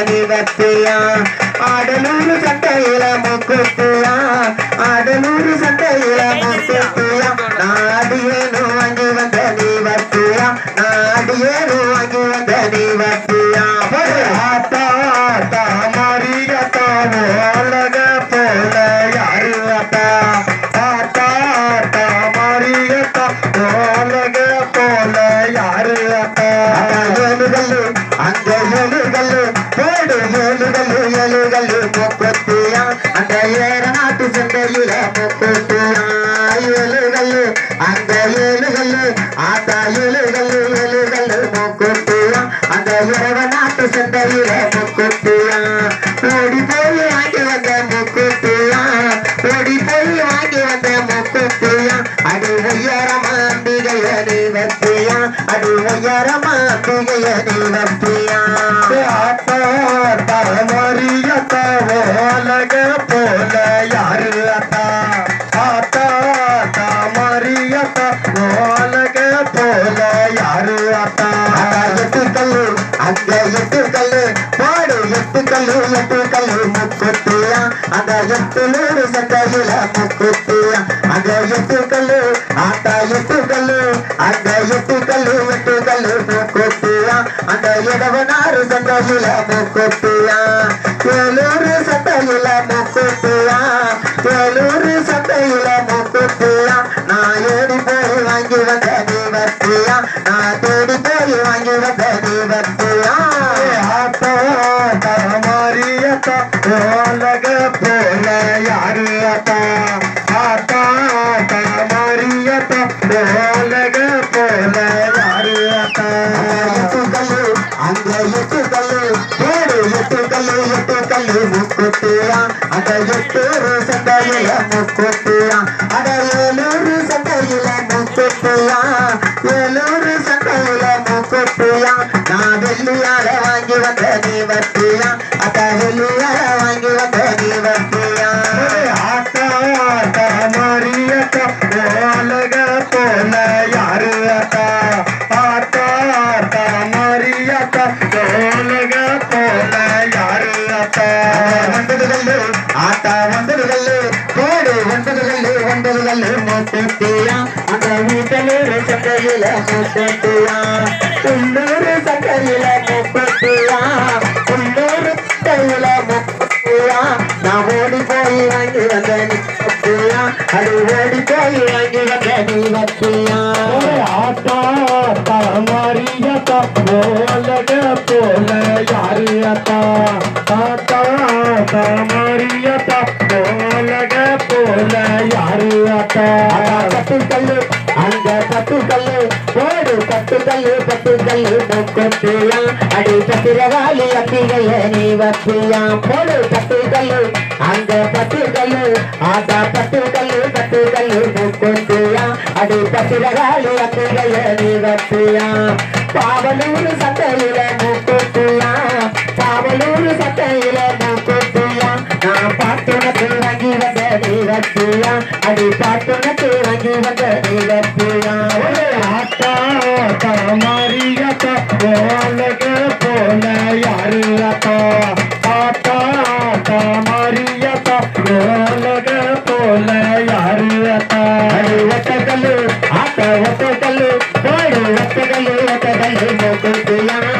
நீ வத்தியா ஆடலூர் சட்டையில முக்குத்தியா? ஆடலூர் சட்டையில முக்குத்தியா? நாடியேனும் வாங்கி வந்த நீ வத்தியா? நாடியேனும் வாங்கி வந்த நீ வத்தியா? ஆத்தா ஆத்தா மரியத்தா உலக போல யாரு அத்தா ஆத்தா ஆத்தா மரியத்தா போல யாரு அத்தா போடு ஏழுகல்லு ஏழுகல்லு முக்குத்தியா அந்த ஏற நாட்டு சந்தையில முக்குத்தியா ஏழுகல்லு அந்த ஏழுகல்லு அந்த ஏழுகல்லு ஏழுகல்லு முக்குத்தியா அந்த இரவ நாட்டு சந்தையில முக்குத்தியா ஓடி போய் வாங்கி வந்த முக்குத்தியா ஓடி போய் வாங்கி வந்த முக்குத்தியா அடி உயரமா அம்பிகைய நீ வத்தியா அடி உயரமா அம்பிகைய நீ வத்தியா நூறு சட்டையில முக்குத்தியா? அந்த எட்டு கல்லு அந்த எட்டு கல்லு. அந்த எட்டு கல்லு எட்டு கல்லு முக்குத்தியா? அந்த இடவனாறு சட்டையில முக்குத்தியா? ஏலூர் சட்டையில முக்குத்தியா? ஏலூர் சட்டையில முக்குத்தியா? நான் ஏடி போய் வாங்கி வந்த நீ வத்தியா நான் தேடி போய் வாங்கி வந்த நீ வத்தியா ஆத்தா ஆத்தா போல யாரு அத்தா ஆத்தா ஆத்தா மாரியத்தா போல யாரு அத்தா கல்லு எட்டு கல்லு முக்குத்தியா அந்த எட்டூரு சந்தையில முக்குத்தியா அட ஏழூரு சந்தையில முக்குத்தியா ஏழூரு சந்தையில முக்குத்தியா நான் வெள்ளியால வாங்கி வந்த நீ வத்தியா அத வெள்ளியால வாங்கி வந்த நீ வத்தியா ஆத்தா ஆத்தா மரியத்தா வீட்டலூர் சந்தையில மூக்குத்தியா உள்ளூர் சந்தையில மூக்குத்தியா உள்ளூர் சந்தையில மூக்குத்தியா நான் ஓடி போய் வாங்கி வந்த நீ வத்தியா அது ஓடி போய் வாங்கி வந்த நீ வத்தியா ஆத்தா ஆத்தா மரியத்தா ஓலக போல யாரு அத்தா ஆத்தா ஆத்தா மரியத்தா ஓலக போல யாரு அத்தா கட்டு கல்லு. அங்க கட்டு போடு கட்டு கல்லு கட்டு அடி கத்திரகாலி அத்திகைய நீ வத்தியா போடு கட்டு அங்க பட்டு ஆதா பட்டு கல்லு கட்டு அடி கத்திரகாலி அத்திகைய நீ வத்தியா பாவலூர் சட்டையில முக்கத்தியா. பாவலூர் சட்டையில முக்கத்தியா. நான் பாட்டுனக்கு வாங்கி வந்த நீ வத்தியா அடி பாட்டுனக்கு வாங்கி வந்த நீ வத்தியா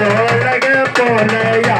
போல யாரு அத்தா